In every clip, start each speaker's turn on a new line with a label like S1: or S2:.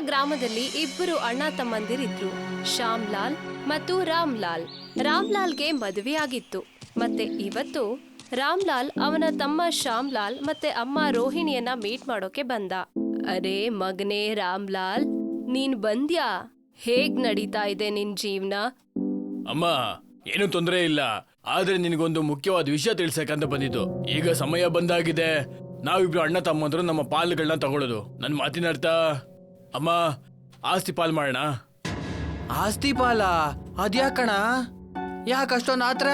S1: ಗ್ರಾಮದಲ್ಲಿ ಇಬ್ಬರು ಅಣ್ಣ ತಮ್ಮಂದಿರಿದ್ರು. ಶ್ಯಾಮ್ಲಾಲ್ ಮತ್ತು ರಾಮ್ಲಾಲ್. ಲಾಲ್ ರಾಮ್ ಲಾಲ್ಗೆ ಮದುವೆ ಆಗಿತ್ತು ಮತ್ತೆ ಇವತ್ತು ರಾಮ್ಲಾಲ್ ಅವನ ತಮ್ಮ ಶ್ಯಾಮ್ಲಾಲ್ ಮತ್ತೆ ಅಮ್ಮ ರೋಹಿಣಿಯನ್ನ ಮೀಟ್ ಮಾಡೋಕೆ ಬಂದ. ಅರೆ ಮಗನೇ ರಾಮ್ಲಾಲ್, ನೀನ್ ಬಂದ್ಯಾ? ಹೇಗ್ ನಡೀತಾ ಇದೆ ನಿನ್ ಜೀವನ?
S2: ಅಮ್ಮ, ಏನು ತೊಂದರೆ ಇಲ್ಲ. ಆದ್ರೆ ನಿನಗೊಂದು ಮುಖ್ಯವಾದ ವಿಷಯ ತಿಳಿಸಕಂತ ಬಂದಿದ್ದು. ಈಗ ಸಮಯ ಬಂದಾಗಿದೆ. ನಾವಿಬ್ರು ಅಣ್ಣ ತಮ್ಮಂದ್ರು ನಮ್ಮ ಪಾಲುಗಳನ್ನ ತಗೊಳ್ಳೋದು ನನ್ನ ಮಾತಿನ ಅರ್ಥ ಅಮ್ಮ ಆಸ್ತಿ ಪಾಲ್ ಮಾಡೋಣ.
S3: ಆಸ್ತಿ ಪಾಲ? ಅದ್ಯಾಕಣ? ಯಾಕೆ ಅಷ್ಟೊಂದು ಆತ್ರ?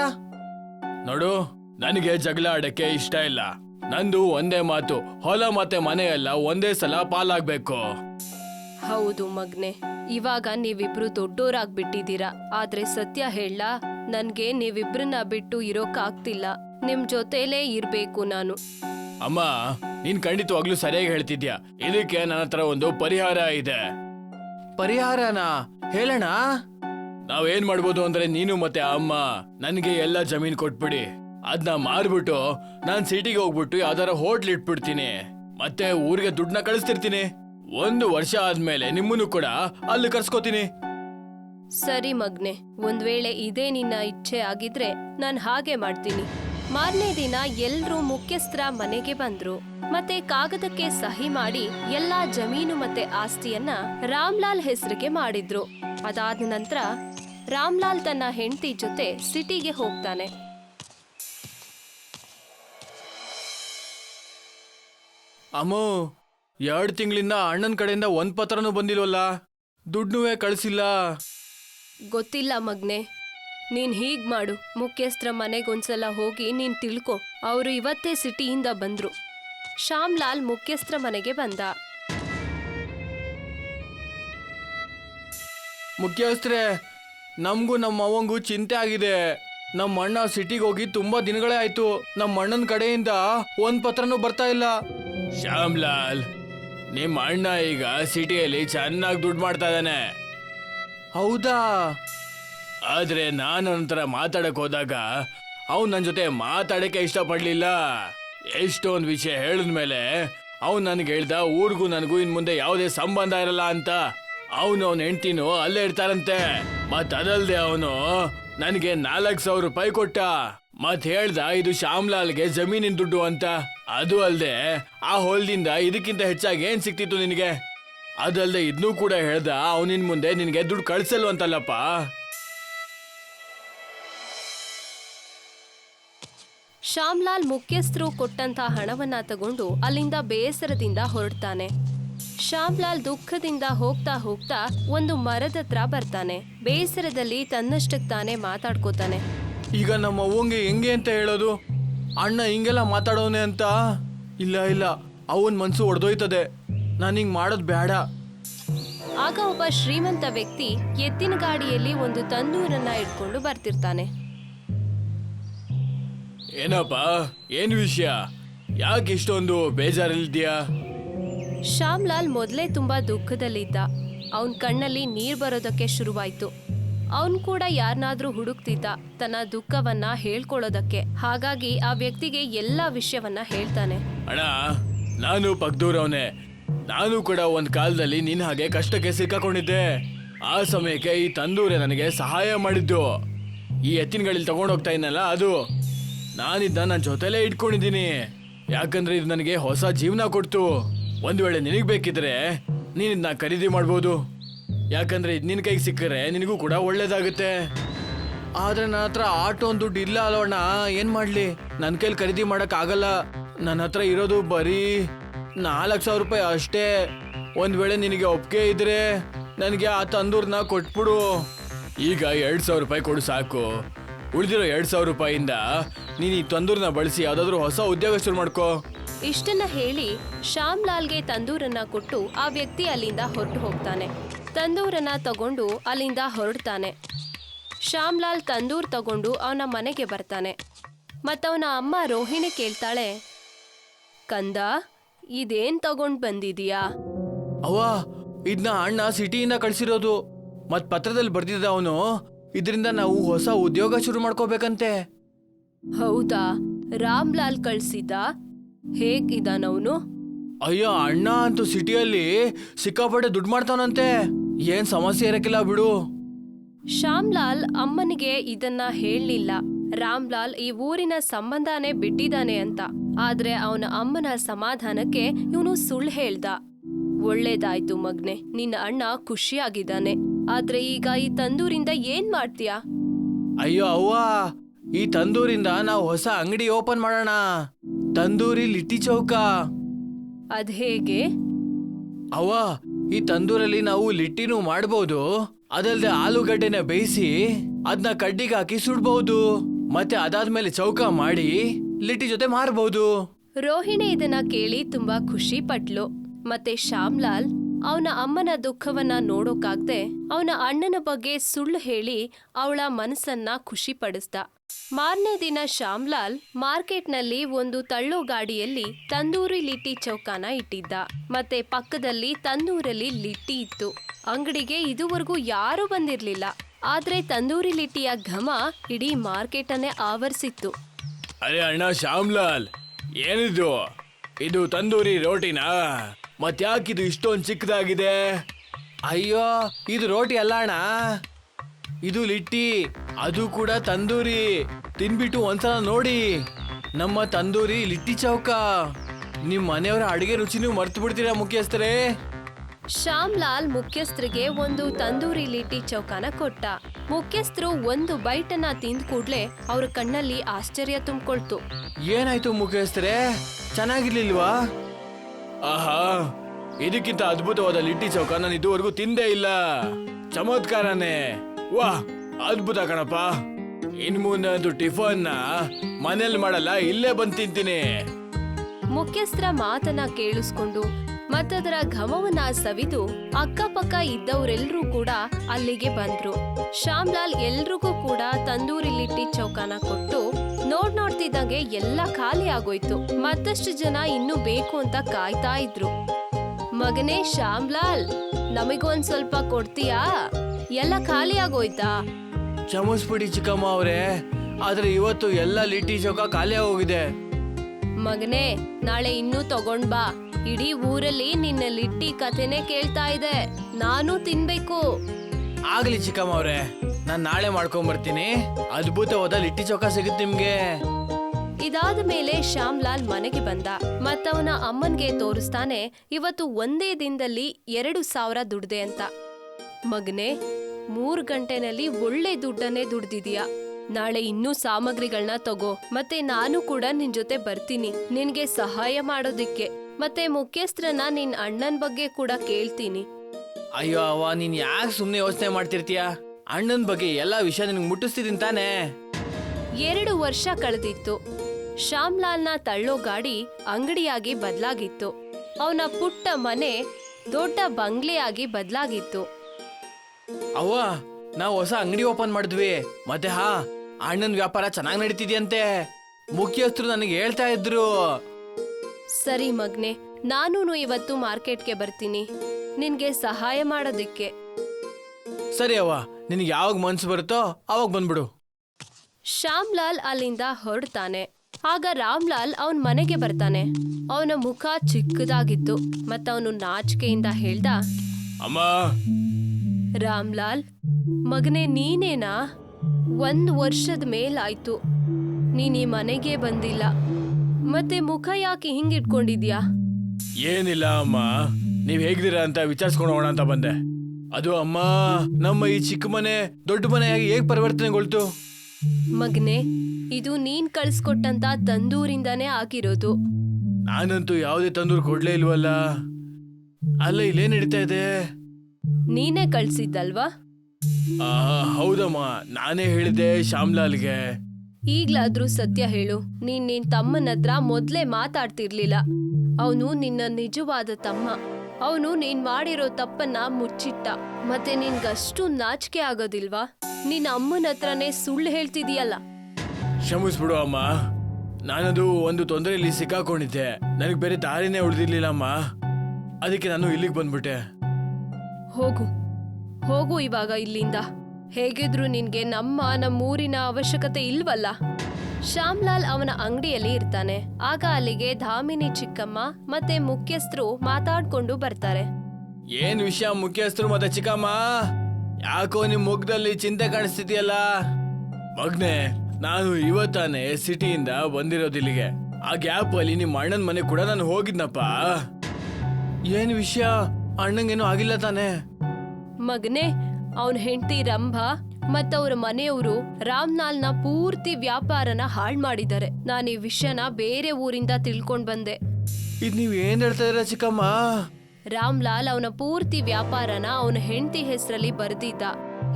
S2: ನೋಡು ನನಗೆ ಜಗಳ ಆಡಕ್ಕೆ ಇಷ್ಟ ಇಲ್ಲ. ನಂದು ಒಂದೇ ಮಾತು ಹೊಲ ಮತ್ತೆ ಮನೆಯೆಲ್ಲ ಒಂದೇ ಸಲ ಪಾಲಾಗ್ಬೇಕು.
S1: ಹೌದು ಮಗ್ನೆ ಇವಾಗ ನೀವಿಬ್ರು ದೊಡ್ಡೋರಾಗ್ಬಿಟ್ಟಿದೀರಾ ಆದ್ರೆ ಸತ್ಯ ಹೇಳ ನನ್ಗೆ ನೀವಿಬ್ರನ್ನ ಬಿಟ್ಟು ಇರೋಕಾಗ್ತಿಲ್ಲ ನಿಮ್ ಜೊತೆಲೇ ಇರ್ಬೇಕು ನಾನು.
S2: ಅಮ್ಮ ನೀನ್ ಖಂಡಿತವಾಗ್ಲೂ ಸರಿಯಾಗಿ ಹೇಳ್ತಿದ್ಯಾ? ಇದಕ್ಕೆ ನನ್ನ ಹತ್ರ ಒಂದು ಪರಿಹಾರ ಇದೆ.
S3: ಪರಿಹಾರನ? ಹೇಳೋಣ
S2: ನಾವೇನ್ ಮಾಡ್ಬೋದು ಅಂದ್ರೆ ನೀನು ಮತ್ತೆ ಅಮ್ಮ ನನ್ಗೆ ಎಲ್ಲ ಜಮೀನ್ ಕೊಟ್ಬಿಡಿ. ಅದನ್ನ ಮಾರ್ಬಿಟ್ಟು ನಾನ್ ಸಿಟಿಗೆ ಹೋಗ್ಬಿಟ್ಟು ಯಾವ್ದಾರ ಹೋಟ್ಲ್ ಇಟ್ಬಿಡ್ತೀನಿ. ಮತ್ತೆ ಊರಿಗೆ ದುಡ್ಡನ್ನ ಕಳಿಸ್ತಿರ್ತೀನಿ. ಒಂದು ವರ್ಷ ಆದ್ಮೇಲೆ ನಿಮ್ಮನ್ನು ಕೂಡ ಅಲ್ಲಿ ಕರ್ಸ್ಕೋತೀನಿ.
S1: ಸರಿ ಮಗ್ನೆ ಒಂದ್ ವೇಳೆ ಇದೇ ನಿನ್ನ ಇಚ್ಛೆ ಆಗಿದ್ರೆ ನಾನ್ ಹಾಗೆ ಮಾಡ್ತೀನಿ. ಮಾರನೇ ದಿನ ಎಲ್ಲರೂ ಮುಖ್ಯಸ್ಥರ ಮನೆಗೆ ಬಂದ್ರು. ಮತ್ತೆ ಕಾಗದಕ್ಕೆ ಸಹಿ ಮಾಡಿ ಎಲ್ಲಾ ಜಮೀನು ಮತ್ತೆ ಆಸ್ತಿಯನ್ನ ರಾಮ್ಲಾಲ್ ಹೆಸರಿಗೆ ಮಾಡಿದ್ರು. ಅದಾದ ನಂತರ ರಾಮ್ಲಾಲ್ ತನ್ನ ಹೆಂಡತಿ ಜೊತೆ ಸಿಟಿಗೆ ಹೋಗ್ತಾನೆ.
S2: ಅಮ್ಮೋ ಎರಡು ತಿಂಗಳಿಂದ ಅಣ್ಣನ ಕಡೆಯಿಂದ ಒಂದ್ ಪತ್ರನೂ ಬಂದಿಲ್ವಲ್ಲ? ದುಡ್ಡುವೇ ಕಳಿಸಿಲ್ಲ.
S1: ಗೊತ್ತಿಲ್ಲ ಮಗ್ನೆ. ನೀನ್ ಹೀಗ್ ಮಾಡು. ಮುಖ್ಯಸ್ಥರ ಮನೆಗೊಂದ್ಸಲ ಹೋಗಿ ನೀನ್ ತಿಳ್ಕೊ. ಅವರು ಇವತ್ತೇ ಸಿಟಿಯಿಂದ ಬಂದ್ರು. ಶ್ಯಾಮ್ಲಾಲ್ ಮುಖ್ಯಸ್ಥರ ಮನೆಗೆ ಬಂದ.
S2: ಮುಖ್ಯಸ್ಥರೇ ನಮಗೂ ನಮ್ಮ ಅವಂಗೂ ಚಿಂತೆ ಆಗಿದೆ. ನಮ್ಮ ಅಣ್ಣ ಸಿಟಿಗೆ ಹೋಗಿ ತುಂಬಾ ದಿನಗಳೇ ಆಯ್ತು. ನಮ್ಮ ಅಣ್ಣನ ಕಡೆಯಿಂದ ಒಂದ್ ಪತ್ರನೂ ಬರ್ತಾ ಇಲ್ಲ. ಶ್ಯಾಮ್ಲಾಲ್ ನಿಮ್ಮ ಅಣ್ಣ ಈಗ ಸಿಟಿಯಲ್ಲಿ ಚೆನ್ನಾಗಿ ದುಡ್ಡು ಮಾಡ್ತಾ ಇದ್ದಾನೆ.
S3: ಹೌದಾ?
S2: ಆದ್ರೆ ನಾನು ನಂತರ ಮಾತಾಡಕ್ ಹೋದಾಗ ಅವ್ನು ನನ್ನ ಜೊತೆ ಮಾತಾಡಕ್ಕೆ ಇಷ್ಟಪಡ್ಲಿಲ್ಲ. ಎಷ್ಟೊಂದು ವಿಷಯ ಹೇಳಿದ್ಮೇಲೆ ಅವ್ನು ನನಗೆ ಹೇಳ್ದ ಊರಿಗೂ ನನಗೂ ಇನ್ ಮುಂದೆ ಯಾವುದೇ ಸಂಬಂಧ ಇರಲ್ಲ ಅಂತ. ಅವನು ಅವನ ಹೆಂಡ್ತಿನೂ ಅಲ್ಲೇ ಇರ್ತಾರಂತೆ. ಮತ್ ಅದಲ್ದೆ ಅವನು ನನಗೆ ನಾಲ್ಕು ಸಾವಿರ ರೂಪಾಯಿ ಕೊಟ್ಟ. ಮತ್ ಹೇಳ್ದ ಇದು ಶ್ಯಾಮ್ಲಾಲ್ಗೆ ಜಮೀನಿನ ದುಡ್ಡು ಅಂತ. ಅದು ಅಲ್ದೆ ಆ ಹೊಲದಿಂದ ಇದಕ್ಕಿಂತ ಹೆಚ್ಚಾಗಿ ಏನ್ ಸಿಕ್ತಿತ್ತು ನಿನಗೆ? ಅದಲ್ದೆ ಇದನ್ನೂ ಕೂಡ ಹೇಳ್ದ ಅವನಿನ್ ಮುಂದೆ ನಿನಗೆ ದುಡ್ಡು ಕಳ್ಸಲ್ವಂತಲ್ಲಪ್ಪ.
S1: ಶ್ಯಾಮ್ಲಾಲ್ ಮುಖ್ಯಸ್ಥರು ಕೊಟ್ಟಂತ ಹಣವನ್ನ ತಗೊಂಡು ಅಲ್ಲಿಂದ ಬೇಸರದಿಂದ ಹೊರಡ್ತಾನೆ. ಶ್ಯಾಮ್ಲಾಲ್ ದುಃಖದಿಂದ ಹೋಗ್ತಾ ಹೋಗ್ತಾ ಒಂದು ಮರದ ಹತ್ರ ಬರ್ತಾನೆ. ಬೇಸರದಲ್ಲಿ ತನ್ನಷ್ಟಕ್ಕೆ ತಾನೇ ಮಾತಾಡ್ಕೋತಾನೆ.
S3: ಈಗ ನಮ್ಮ ಅವ್ವಂಗೆ ಹೆಂಗೆ ಅಂತ ಹೇಳೋದು? ಅಣ್ಣ ಹಿಂಗೆಲ್ಲ ಮಾತಾಡೋನೆ ಅಂತ? ಇಲ್ಲ ಇಲ್ಲ. ಅವನ್ ಮನ್ಸು ಒಡೆದೋಯ್ತದೆ. ನಾನು ಹಿಂಗ್ ಮಾಡೋದು ಬೇಡ
S1: ಆಗ ಒಬ್ಬ ಶ್ರೀಮಂತ ವ್ಯಕ್ತಿ ಎತ್ತಿನ ಗಾಡಿಯಲ್ಲಿ ಒಂದು ತಂದೂರನ್ನ ಇಟ್ಕೊಂಡು ಬರ್ತಿರ್ತಾನೆ.
S2: ಏನಪ್ಪ? ಏನ್ ವಿಷಯ? ಯಾಕೆ ಇಷ್ಟೊಂದು ಬೇಜಾರಲ್ಲಿದ್ಯಾ
S1: ಶ್ಯಾಮ್ಲಾಲ್ ಮೊದಲೇ ತುಂಬಾ ದುಃಖದಲ್ಲಿದ್ದ. ಅವನ್ ಕಣ್ಣಲ್ಲಿ ನೀರ್ ಬರೋದಕ್ಕೆ ಶುರುವಾಯ್ತು. ಅವನ್ ಕೂಡ ಯಾರನ್ನಾದ್ರೂ ಹುಡುಕ್ತಿದ್ದ ತನ್ನ ದುಃಖವನ್ನ ಹೇಳ್ಕೊಳ್ಳೋದಕ್ಕೆ. ಹಾಗಾಗಿ ಆ ವ್ಯಕ್ತಿಗೆ ಎಲ್ಲಾ ವಿಷಯವನ್ನ ಹೇಳ್ತಾನೆ.
S2: ಅಣ್ಣ ನಾನು ಪಗ್ದೂರವನೇ. ನಾನು ಕೂಡ ಒಂದ್ ಕಾಲದಲ್ಲಿ ನಿನ್ ಹಾಗೆ ಕಷ್ಟಕ್ಕೆ ಸಿಕ್ಕಾಕೊಂಡಿದ್ದೆ. ಆ ಸಮಯಕ್ಕೆ ಈ ತಂದೂರೆ ನನಗೆ ಸಹಾಯ ಮಾಡಿದ್ದು. ಈ ಎತ್ತಿನಗಳಲ್ಲಿ ತಗೊಂಡೋಗ್ತಾ ಇದ್ನಲ್ಲ ಅದು. ನಾನಿದ್ದ ನನ್ನ ಜೊತೆಲೇ ಇಟ್ಕೊಂಡಿದ್ದೀನಿ. ಯಾಕಂದ್ರೆ ಇದು ನನಗೆ ಹೊಸ ಜೀವನ ಕೊಡ್ತು. ಒಂದು ವೇಳೆ ನಿನಗೆ ಬೇಕಿದ್ರೆ ನೀನು ಖರೀದಿ ಮಾಡ್ಬೋದು. ಯಾಕಂದ್ರೆ ಇದು ನಿನ್ನ ಕೈಗೆ ಸಿಕ್ಕರೆ ನಿನಗೂ ಕೂಡ ಒಳ್ಳೇದಾಗುತ್ತೆ.
S3: ಆದ್ರೆ ನನ್ನ ಹತ್ರ ಆಟೋ ಒಂದು ದುಡ್ಡು ಇಲ್ಲ ಅಲ್ಲೋಣ ಏನು ಮಾಡಲಿ? ನನ್ನ ಕೈಲಿ ಖರೀದಿ ಮಾಡೋಕ್ಕಾಗಲ್ಲ. ನನ್ನ ಹತ್ರ ಇರೋದು ಬರೀ ನಾಲ್ಕು ಸಾವಿರ ರೂಪಾಯಿ ಅಷ್ಟೇ. ಒಂದು ವೇಳೆ ನಿನಗೆ ಒಪ್ಪಿಗೆ ಇದ್ರೆ ನನಗೆ ಆ ತಂದೂರ್ನ ಕೊಟ್ಬಿಡು.
S2: ಈಗ ಎರಡು ಸಾವಿರ ರೂಪಾಯಿ ಕೊಡು ಸಾಕು. ಉಳಿದಿರೋ ಎರಡು ಸಾವಿರ ರೂಪಾಯಿಂದ ನೀನ್ ಈ ತಂದೂರ್ನ ಬಳಸಿ ಯಾವ್ದಾದ್ರು ಹೊಸ ಉದ್ಯೋಗ ಶುರು ಮಾಡ್ಕೋ.
S1: ಇಷ್ಟನ್ನ ಹೇಳಿ ಶ್ಯಾಮ್ಲಾಲ್ಗೆ ತಂದೂರನ್ನ ಕೊಟ್ಟು ಆ ವ್ಯಕ್ತಿ ಅಲ್ಲಿಂದ ಹೊರಟು ಹೋಗ್ತಾನೆ. ತಂದೂರನ್ನ ತಗೊಂಡು ಅಲ್ಲಿಂದ ಹೊರಡ್ತಾನೆ. ಶ್ಯಾಮ್ಲಾಲ್ ತಂದೂರ್ ತಗೊಂಡು ಅವನ ಮನೆಗೆ ಬರ್ತಾನೆ. ಮತ್ತವನ ಅಮ್ಮ ರೋಹಿಣಿ ಕೇಳ್ತಾಳೆ ಕಂದ ಇದೇನ್ ತಗೊಂಡ್ ಬಂದಿದೀಯಾ?
S3: ಅವ್ವ ಇದನ್ನ ಅಣ್ಣ ಸಿಟಿಯಿಂದ ಕಳ್ಸಿರೋದು. ಮತ್ ಪತ್ರದಲ್ಲಿ ಬರ್ದಿದ್ದ ಅವನು ಇದರಿಂದ ನಾವು ಹೊಸ ಉದ್ಯೋಗ ಶುರು ಮಾಡ್ಕೋಬೇಕಂತೆ.
S1: ಹೌದಾ? ರಾಮ್ಲಾಲ್ ಕಳ್ಸಿದ್ದ? ಹೇಗಿದ್ದಾನವನು
S2: ಅಯ್ಯೋ ಅಣ್ಣ ಅಂತೂ ಸಿಟಿಯಲ್ಲಿ ಸಿಕ್ಕಾಪಟ್ಟೆ ದುಡ್ಡು ಮಾಡ್ತಾನಂತೆ. ಏನ್ ಸಮಸ್ಯೆ ಇರಕ್ಕಿಲ್ಲ ಬಿಡು.
S1: ಶ್ಯಾಮ್ಲಾಲ್ ಅಮ್ಮನಿಗೆ ಇದನ್ನ ಹೇಳಲಿಲ್ಲ. ರಾಮ್ಲಾಲ್ ಈ ಊರಿನ ಸಂಬಂಧನೇ ಬಿಟ್ಟಿದ್ದಾನೆ ಅಂತ. ಆದ್ರೆ ಅವನ ಅಮ್ಮನ ಸಮಾಧಾನಕ್ಕೆ ಇವನು ಸುಳ್ಳು ಹೇಳ್ದ. ಒಳ್ಳೇದಾಯ್ತು ಮಗ್ನೆ ನಿನ್ನ ಅಣ್ಣ ಖುಷಿಯಾಗಿದ್ದಾನೆ. ಆದ್ರೆ ಈಗ ಈ ತಂದೂರಿಂದ ಏನ್ ಮಾಡ್ತೀಯಾ?
S2: ಅಯ್ಯೋ ಅವ್ವ ಈ ತಂದೂರಿಂದ ನಾವು ಹೊಸ ಅಂಗಡಿ ಓಪನ್ ಮಾಡೋಣ. ತಂದೂರಿ ಲಿಟ್ಟಿ ಚೌಕ.
S1: ಅದ್ ಹೇಗೆ?
S2: ಅವ್ವ ಈ ತಂದೂರಲ್ಲಿ ನಾವು ಲಿಟ್ಟಿನೂ ಮಾಡಬಹುದು ಅದಲ್ದೆ ಆಲೂಗಡ್ಡೆನ ಬೇಯಿಸಿ ಅದನ್ನ ಕಡ್ಡಿಗೆ ಹಾಕಿ ಸುಡ್ಬಹುದು ಮತ್ತೆ ಅದಾದ್ಮೇಲೆ ಚೌಕ ಮಾಡಿ ಲಿಟ್ಟಿ ಜೊತೆ ಮಾರಬಹುದು
S1: ರೋಹಿಣಿ ಇದನ್ನ ಕೇಳಿ ತುಂಬಾ ಖುಷಿ ಪಟ್ಲು. ಮತ್ತೆ ಶ್ಯಾಮ್ಲಾಲ್ ಅವನ ಅಮ್ಮನ ದುಃಖವನ್ನ ನೋಡೋಕಾಗ್ದೆ ಅವನ ಅಣ್ಣನ ಬಗ್ಗೆ ಸುಳ್ಳು ಹೇಳಿ ಅವಳ ಮನಸ್ಸನ್ನ ಖುಷಿ ಪಡಿಸ್ದ ಮಾರನೇ ದಿನ ಶ್ಯಾಮ್ಲಾಲ್ ಮಾರ್ಕೆಟ್ನಲ್ಲಿ ಒಂದು ತಳ್ಳೋ ಗಾಡಿಯಲ್ಲಿ ತಂದೂರಿ ಲಿಟ್ಟಿ ಚೌಕಾನ ಇಟ್ಟಿದ್ದ. ಮತ್ತೆ ಪಕ್ಕದಲ್ಲಿ ತಂದೂರಲ್ಲಿ ಲಿಟ್ಟಿ ಇತ್ತು. ಅಂಗಡಿಗೆ ಇದುವರೆಗೂ ಯಾರೂ ಬಂದಿರ್ಲಿಲ್ಲ. ಆದ್ರೆ ತಂದೂರಿ ಲಿಟ್ಟಿಯ ಘಮ ಇಡೀ ಮಾರ್ಕೆಟನ್ನೇ ಆವರಿಸಿತ್ತು.
S4: ಅರೆ ಅಣ್ಣ ಶ್ಯಾಮ್ಲಾಲ್, ಏನಿದು? ಇದು ತಂದೂರಿ ರೋಟಿನಾ? ಮತ್ತ್ಯಾಕಿದು ಇಷ್ಟೊಂದು ಚಿಕ್ಕದಾಗಿದೆ?
S2: ಅಯ್ಯೋ, ಇದು ರೋಟಿ ಅಲ್ಲ ಅಣ್ಣ. ಇದು ಲಿಟ್ಟಿ, ಅದು ಕೂಡ ತಂದೂರಿ. ತಿನ್ಬಿಟ್ಟು ಒಂದ್ಸಲ ನೋಡಿ. ನಮ್ಮ ತಂದೂರಿ ಲಿಟ್ಟಿ ಚೌಕ. ನಿಮ್ಮ ಮನೆಯವರ ಅಡುಗೆ ರುಚಿನೂ ಮರ್ತು ಬಿಡ್ತೀರಾ ಮುಖ್ಯಸ್ಥರೇ?
S1: ಶ್ಯಾಮ್ಲಾಲ್ ಮುಖ್ಯಸ್ಥರಿಗೆ ಒಂದು ತಂದೂರಿ ಲಿಟ್ಟಿ ಚೌಕಾನ ಕೊಟ್ಟ. ಮುಖ್ಯಸ್ಥರು ಒಂದು ಬೈಟನ್ನ ತಿಂದ ಕೂಡ್ಲೆ ಅವ್ರ ಕಣ್ಣಲ್ಲಿ ಆಶ್ಚರ್ಯ ತುಂಬಿಕೊಳ್ತು.
S2: ಏನಾಯ್ತು ಮುಖ್ಯಸ್ಥರೇ? ಚೆನ್ನಾಗಿರ್ಲಿಲ್ವಾ?
S4: ಆಹಾ ಇದಕ್ಕಿಂತ ಅದ್ಭುತವಾದ ಲಿಟ್ಟಿ ಚೌಕ ನಾನು ಇದುವರೆಗೂ ತಿಂದೇ ಇಲ್ಲ. ಚಮತ್ಕಾರನೇ. ವಾ ಅದ್ಭುತ ಕಣಪ್ಪ. ಇನ್ ಮುಂದೆ ಅದು ಟಿಫನ್ ಮನೇಲಿ ಮಾಡಲ್ಲ ಇಲ್ಲೇ ಬಂದ್ ತಿಂತೀನಿ.
S1: ಮುಖ್ಯಸ್ಥರ ಮಾತನ್ನ ಕೇಳಿಸ್ಕೊಂಡು ಮತ್ತದರ ಘಮವನ್ನ ಸವಿದು ಅಕ್ಕಪಕ್ಕ ಇದ್ದವರೆಲ್ಲರೂ ಕೂಡ ಅಲ್ಲಿಗೆ ಬಂದ್ರು. ಶ್ಯಾಮ್ಲಾಲ್ ಎಲ್ರಿಗೂ ಕೂಡ ತಂದೂರಿಲಿಟ್ಟಿ ಚೌಕಾನ ಕೊಟ್ಟು ನೋಡ್ ನೋಡ್ತಿದ್ದಂಗೆ ಎಲ್ಲ ಖಾಲಿ ಆಗೋಯ್ತು. ಮತ್ತಷ್ಟು ಜನ ಇನ್ನೂ ಬೇಕು ಅಂತ ಕಾಯ್ತಾ ಇದ್ರು. ಮಗನೇ ಶ್ಯಾಮ್ಲಾಲ್ ನಮಗೊಂದ್ ಸ್ವಲ್ಪ ಕೊಡ್ತೀಯಾ? ಎಲ್ಲ ಖಾಲಿ ಆಗೋಯ್ತಾ?
S2: ಕ್ಷಮಿಸ್ಬಿಡಿ ಚಿಕ್ಕಮ್ಮ ಅವರೇ ಆದ್ರೆ ಇವತ್ತು ಎಲ್ಲ ಲಿಟ್ಟಿ ಚೌಕ ಖಾಲಿ ಹೋಗಿದೆ
S1: ಮಗನೇ ನಾಳೆ ಇನ್ನೂ ತಗೊಂಡ್ ಬಾ. ಇಡೀ ಊರಲ್ಲಿ ನಿನ್ನ ಲಿಟ್ಟಿ ಕಥೆನೆ ಕೇಳ್ತಾ ಇದೆ. ನಾನು ತಿನ್ಬೇಕು.
S2: ಆಗ್ಲಿ ಚಿಕ್ಕಮ್ಮ ಅವ್ರೆ ನಾನ್ ನಾಳೆ ಮಾಡ್ಕೊಂಡ್ ಬರ್ತೀನಿ ಅದ್ಭುತವಾದ ಲಿಟ್ಟಿ ಚೌಕ ಸಿಗುತ್ತೆ ನಿಮ್ಗೆ.
S1: ಇದಾದ ಮೇಲೆ ಶ್ಯಾಮ್ಲಾಲ್ ಮನೆಗೆ ಬಂದ. ಮತ್ತವನ ಅಮ್ಮನ್ಗೆ ತೋರಿಸ್ತಾನೆ ಇವತ್ತು ಒಂದೇ ದಿನದಲ್ಲಿ ಎರಡು ಸಾವಿರ ದುಡ್ದೆ ಅಂತ. ಮಗನೇ ಮೂರ್ ಗಂಟೆನಲ್ಲಿ ಒಳ್ಳೆ ದುಡ್ಡನ್ನೇ ದುಡ್ದಿದೀಯ? ನಾಳೆ ಇನ್ನೂ ಸಾಮಗ್ರಿಗಳನ್ನ ತಗೋ ಮತ್ತೆ ನಾನು ಕೂಡ ನಿನ್ ಜೊತೆ ಬರ್ತೀನಿ. ನಿನ್ಗೆ ಸಹಾಯ ಮಾಡೋದಿಕ್ಕೆ. ಮತ್ತೆ ಮುಖ್ಯಸ್ಥರನ್ನ ನಿನ್ ಅಣ್ಣನ್ ಬಗ್ಗೆ ಕೂಡ ಕೇಳ್ತೀನಿ.
S2: ಅಯ್ಯೋ ಅವ್ವ ನೀನ್ ಯಾಕೆ ಸುಮ್ನೆ ಯೋಚನೆ ಮಾಡ್ತಿರ್ತೀಯ? ಅಣ್ಣನ್ ಬಗ್ಗೆ ಎಲ್ಲಾ ವಿಷಯ ನಿನ್ಗೆ ಮುಟ್ಟಿಸ್ತಿದ್ದೀನಿ ತಾನೇ.
S1: ಎರಡು ವರ್ಷ ಕಳೆದಿತ್ತು. ಶ್ಯಾಮ್ಲಾಲ್ನ ತಳ್ಳೋ ಗಾಡಿ ಅಂಗಡಿಯಾಗಿ ಬದಲಾಗಿತ್ತು. ಅವನ ಪುಟ್ಟ ಮನೆ ದೊಡ್ಡ ಬಂಗ್ಲೆಯಾಗಿ ಬದಲಾಗಿತ್ತು.
S2: ಅವ್ವ ನಾವು ಹೊಸ ಅಂಗಡಿ ಓಪನ್ ಮಾಡಿದ್ವಿ. ಮತ್ತೆ ಹಾ ಅಣ್ಣನ್ ವ್ಯಾಪಾರ ಚೆನ್ನಾಗಿ ನಡೀತಿದ್ಯಂತೆ. ಮುಖ್ಯಸ್ಥರು ನನಗೆ ಹೇಳ್ತಾ ಇದ್ರು.
S1: ಸರಿ ಮಗ್ನೆ ನಾನೂನು ಇವತ್ತು ಮಾರ್ಕೆಟ್ಗೆ ಬರ್ತೀನಿ. ನಿನ್ಗೆ ಸಹಾಯ ಮಾಡೋದಿಕ್ಕೆ.
S2: ಸರಿ ಅವ್ವ ನಿನಗೆ ಯಾವಾಗ ಮನ್ಸು ಬರುತ್ತೋ ಅವಾಗ ಬಂದ್ಬಿಡು.
S1: ಶ್ಯಾಮ್ಲಾಲ್ ಅಲ್ಲಿಂದ ಹೊರಡ್ತಾನೆ. ಆಗ ರಾಮ್ಲಾಲ್ ಅವನ್ ಮನೆಗೆ ಬರ್ತಾನೆ. ಅವನ ಮುಖ ಚಿಕ್ಕದಾಗಿತ್ತು ಮತ್ತವನು ನಾಚಿಕೆಯಿಂದ ಹೇಳ್ದ
S4: ಅಮ್ಮ!
S1: ರಾಮ್ಲಾಲ್ ಮಗನೇ ನೀನೇನಾ? ಒಂದ್ ವರ್ಷದ ಮೇಲಾಯ್ತು. ನೀನ್ ಈ ಮನೆಗೆ ಬಂದಿಲ್ಲ. ಮತ್ತೆ ಮುಖ ಯಾಕೆ ಹಿಂಗಿಟ್ಕೊಂಡಿದ್ಯಾ?
S4: ಏನಿಲ್ಲ ಅಮ್ಮ. ನೀವ್ ಹೇಗಿದ್ದೀರಾ ಅಂತ ವಿಚಾರಿಸ್ಕೊಂಡು ಹೋಗೋಣ ಅಂತ ಬಂದೆ.
S2: ಅದು ಅಮ್ಮ ನಮ್ಮ ಈ ಚಿಕ್ಕ ಮನೆ ದೊಡ್ಡ ಮನೆಯಾಗಿ ಹೇಗ್ ಪರಿವರ್ತನೆಗೊಳ್ತು?
S1: ಮಗನೇ ಇದು ನೀನ್ ಕಳ್ಸ್ಕೊಟ್ಟಂತ ತಂದೂರಿಂದಾನೇ ಹಾಕಿರೋದು
S2: ನಾನಂತೂ ಯಾವುದೇ ತಂದೂರು ಕೊಡ್ಲೇ ಇಲ್ವಲ್ಲ? ಅಲ್ಲ ಇಲ್ಲೇ ನಡೀತಾ ಇದೆ?
S1: ನೀನೇ ಕಳ್ಸಿದ್ದಲ್ವಾ?
S2: ಆ, ಹೌದಮ್ಮ. ನಾನೇ ಹೇಳಿದೆ ಶ್ಯಾಮ್ಲಾಲ್ಗೆ.
S1: ಈಗ್ಲಾದ್ರೂ ಸತ್ಯ ಹೇಳು. ನೀನ್ ನಿನ್ ತಮ್ಮನ ಹತ್ರ ಮೊದ್ಲೇ ಮಾತಾಡ್ತಿರ್ಲಿಲ್ಲ. ಅವನು ನಿನ್ನ ನಿಜವಾದ ತಮ್ಮ. ಅವನು ನೀನ್ ಮಾಡಿರೋ ತಪ್ಪನ್ನ ಮುಚ್ಚಿಟ್ಟ. ಮತ್ತೆ ನಿನ್ಗಷ್ಟು ನಾಚಿಕೆ ಆಗೋದಿಲ್ವಾ? ನಿನ್ನ ಅಮ್ಮನ ಹತ್ರನೇ ಸುಳ್ಳು ಹೇಳ್ತಿದೀಯಲ್ಲ.
S2: ಕ್ಷಮಿಸ್ಬಿಡು ಅಮ್ಮ. ನಾನದು ಒಂದು ತೊಂದರೆಯಲ್ಲಿ ಸಿಕ್ಕಾಕೊಂಡಿದ್ದೆ. ನನಗೆ ಬೇರೆ ದಾರಿನೇ ಉಳಿದಿರ್ಲಿಲ್ಲ ಅಮ್ಮ ಅದಕ್ಕೆ ನಾನು ಇಲ್ಲಿಗೆ ಬಂದ್ಬಿಟ್ಟೆ.
S1: ಹೋಗು. ಹೋಗು ಇವಾಗ ಇಲ್ಲಿಂದ. ಹೇಗಿದ್ರು ನಿನ್ಗೆ ನಮ್ಮ ನಮ್ಮೂರಿನ ಅವಶ್ಯಕತೆ ಇಲ್ವಲ್ಲ? ಶ್ಯಾಮ್ಲಾಲ್ ಅವನ ಅಂಗಡಿಯಲ್ಲಿ ಇರ್ತಾನೆ. ಆಗ ಅಲ್ಲಿಗೆ ಧಾಮಿನಿ ಚಿಕ್ಕಮ್ಮ ಮತ್ತೆ ಮುಖ್ಯಸ್ಥರು ಮಾತಾಡ್ಕೊಂಡು ಬರ್ತಾರೆ.
S2: ಏನ್ ವಿಷಯ ಮುಖ್ಯಸ್ಥರು ಮತ್ತೆ ಚಿಕ್ಕಮ್ಮ? ಯಾಕೋ ನಿಮ್ ಮುಖದಲ್ಲಿ ಚಿಂತೆ ಕಾಣಿಸ್ತಿದ್ಯಲ್ಲ? ಮಗ್ನೆ ನಾನು ಇವತ್ತಾನೆ ಸಿಟಿಯಿಂದ ಬಂದಿರೋದಿಲ್ಲಿಗೆ ಆ ಗ್ಯಾಪ್ ಅಲ್ಲಿ ನಿಮ್ಮ ಅಣ್ಣನ ಮನೆ ಕೂಡ ನಾನು ಹೋಗಿದ್ನಪ್ಪ. ಏನ್ ವಿಷಯ? ಅಣ್ಣಂಗೇನು ಆಗಿಲ್ಲ ತಾನೆ?
S1: ಮಗನೇ ಅವನ ಹೆಂಡತಿ ರಂಭ ಮತ್ತವ್ರ ಮನೆಯವರು ರಾಮ್ಲಾಲ್ನ ಪೂರ್ತಿ ವ್ಯಾಪಾರನ ಹಾಳ್ ಮಾಡಿದ್ದಾರೆ. ನಾನು ಈ ವಿಷಯನ ಬೇರೆ ಊರಿಂದ ತಿಳ್ಕೊಂಡ್ ಬಂದೆ.
S2: ಇದ್ ನೀವ್ ಏನ್ ಹೇಳ್ತಾ ಇದ್ದೀರಾ ಚಿಕ್ಕಮ್ಮ?
S1: ರಾಮ್ಲಾಲ್ ಅವನ ಪೂರ್ತಿ ವ್ಯಾಪಾರನ ಅವನ ಹೆಂಡತಿ ಹೆಸರಲ್ಲಿ ಬರೆದಿದ್ದ.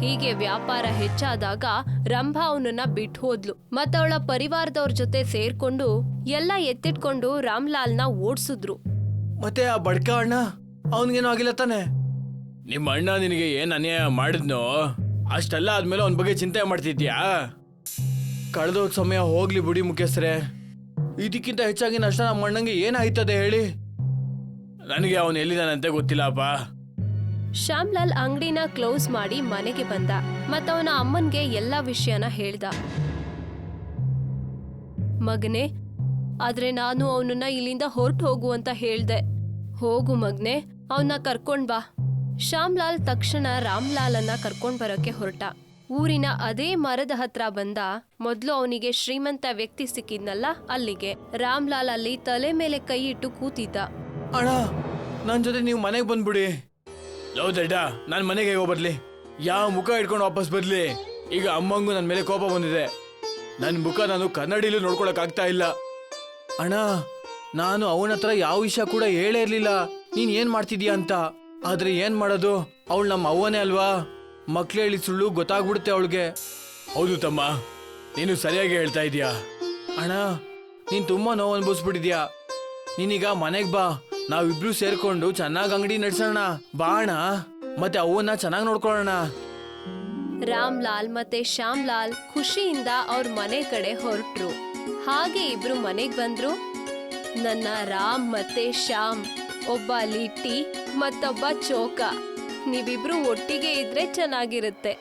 S1: ಹೀಗೆ ವ್ಯಾಪಾರ ಹೆಚ್ಚಾದಾಗ ರಂಭಾ ಅವನನ್ನ ಬಿಟ್ಟು ಹೋದ್ಲು. ಮತ್ತವಳ ಪರಿವಾರದವ್ರ ಜೊತೆ ಸೇರ್ಕೊಂಡು ಎಲ್ಲ ಎತ್ತಿಟ್ಕೊಂಡು ರಾಮ್ಲಾಲ್ನ ಓಡ್ಸಿದ್ರು.
S2: ಮತ್ತೆ ಆ ಬಡ್ಕ ಅಣ್ಣ ಅವನಿಗೇನು ಆಗಿಲ್ಲ ತಾನೆ?
S4: ನಿಮ್ಮ ಅಣ್ಣ ನಿನಗೆ ಏನ್ ಅನ್ಯಾಯ ಮಾಡಿದ್ನೋ
S2: ಅಷ್ಟೆಲ್ಲ ಆದ್ಮೇಲೆ ಅವನ ಬಗ್ಗೆ ಚಿಂತೆ ಮಾಡ್ತಿದ್ಯಾ? ಕಳೆದ ಸಮಯ ಹೋಗ್ಲಿ ಬಿಡಿ ಮುಖ್ಯಸ್ಥರೇ. ಇದಕ್ಕಿಂತ ಹೆಚ್ಚಾಗಿ ನಷ್ಟ ನಮ್ಮ ಅಣ್ಣಂಗೆ ಏನಾಯ್ತದೆ ಹೇಳಿ?
S4: ನನಗೆ ಅವನು ಎಲ್ಲಿದ್ದಾನಂತೆ ಗೊತ್ತಿಲ್ಲಪ್ಪ.
S1: ಶ್ಯಾಮ್ಲಾಲ್ ಅಂಗಡಿನ ಕ್ಲೋಸ್ ಮಾಡಿ ಮನೆಗೆ ಬಂದ ಮತ್ತವನ ಅಮ್ಮನ್ಗೆ ಎಲ್ಲ ವಿಷಯನ ಹೇಳ್ದ. ಮಗನೆ, ಆದ್ರೆ ನಾನು ಅವನನ್ನ ಇಲ್ಲಿಂದ ಹೊರಟು ಹೋಗು ಅಂತ ಹೇಳ್ದೆ. ಹೋಗು ಮಗ್ನೆ ಅವನ್ನ ಕರ್ಕೊಂಡ್ ಬಾ. ಶ್ಯಾಮ್ಲಾಲ್ ತಕ್ಷಣ ರಾಮ್ಲಾಲನ್ನ ಕರ್ಕೊಂಡ್ ಬರೋಕೆ ಹೊರಟ. ಊರಿನ ಅದೇ ಮರದ ಹತ್ರ ಬಂದ ಮೊದ್ಲು ಅವನಿಗೆ ಶ್ರೀಮಂತ ವ್ಯಕ್ತಿ ಸಿಕ್ಕಿದ್ನಲ್ಲ ಅಲ್ಲಿಗೆ. ರಾಮ್ಲಾಲ್ ಅಲ್ಲಿ ತಲೆ ಮೇಲೆ ಕೈ ಇಟ್ಟು ಕೂತಿದ್ದ.
S2: ಅಣ್ಣ ನನ್ನ ಜೊತೆ ನೀವು ಮನೆಗೆ ಬಂದ್ಬಿಡಿ.
S4: ಲವ್ ದಡ್ಡ ನಾನು ಮನೆಗೆ ಹೇಗೋ ಬರ್ಲಿ.
S2: ಯಾವ ಮುಖ ಇಟ್ಕೊಂಡು ವಾಪಸ್ ಬರ್ಲಿ. ಈಗ ಅಮ್ಮಂಗೂ ನನ್ನ ಮೇಲೆ ಕೋಪ ಬಂದಿದೆ. ನನ್ನ ಮುಖ ನಾನು ಕನ್ನಡಿಲೂ ನೋಡ್ಕೊಳಕ್ ಆಗ್ತಾ ಇಲ್ಲ. ಅಣ್ಣ ನಾನು ಅವನ ಹತ್ರ ಯಾವ ವಿಷಯ ಕೂಡ ಹೇಳೇ ಇರ್ಲಿಲ್ಲ. ನೀನ್ ಏನ್ ಮಾಡ್ತಿದ್ಯಾ ಅಂತ? ಆದ್ರೆ ಏನ್ ಮಾಡೋದು? ಅವಳು ನಮ್ಮ ಅವ್ವನೇ ಅಲ್ವಾ? ಮಕ್ಳು ಹೇಳಿ ಸುಳ್ಳು ಗೊತ್ತಾಗ್ಬಿಡುತ್ತೆ ಅವಳಿಗೆ.
S4: ಹೌದು ತಮ್ಮ. ನೀನು ಸರಿಯಾಗಿ ಹೇಳ್ತಾ ಇದೀಯಾ?
S2: ಅಣ್ಣ ನೀನ್ ತುಂಬಾ ನೋವು ಅನ್ಭವಿಸ್ಬಿಟ್ಟಿದ್ಯಾ? ನೀನೀಗ ಮನೆಗೆ ಬಾ. ನಾವಿಬ್ರು ಸೇರ್ಕೊಂಡು ಚೆನ್ನಾಗಿ ಅಂಗಡಿ ನಡೆಸೋಣ. ಬಾ ಅಣ್ಣ. ಮತ್ತೆ ಅವನ್ನ ಚೆನ್ನಾಗಿ ನೋಡ್ಕೊಳ್ಳೋಣ.
S1: ರಾಮ್ಲಾಲ್ ಮತ್ತೆ ಶ್ಯಾಮ್ಲಾಲ್ ಖುಷಿಯಿಂದ ಅವ್ರ ಮನೆ ಕಡೆ ಹೊರಟ್ರು. ಹಾಗೆ ಇಬ್ರು ಮನೆಗ್ ಬಂದ್ರು. ನನ್ನ ರಾಮ್ ಮತ್ತೆ ಶ್ಯಾಮ್. ಒಬ್ಬ ಲಿಟ್ಟಿ ಮತ್ತೊಬ್ಬ ಚೋಕ. ನೀವಿಬ್ರು ಒಟ್ಟಿಗೆ ಇದ್ರೆ ಚೆನ್ನಾಗಿರುತ್ತೆ.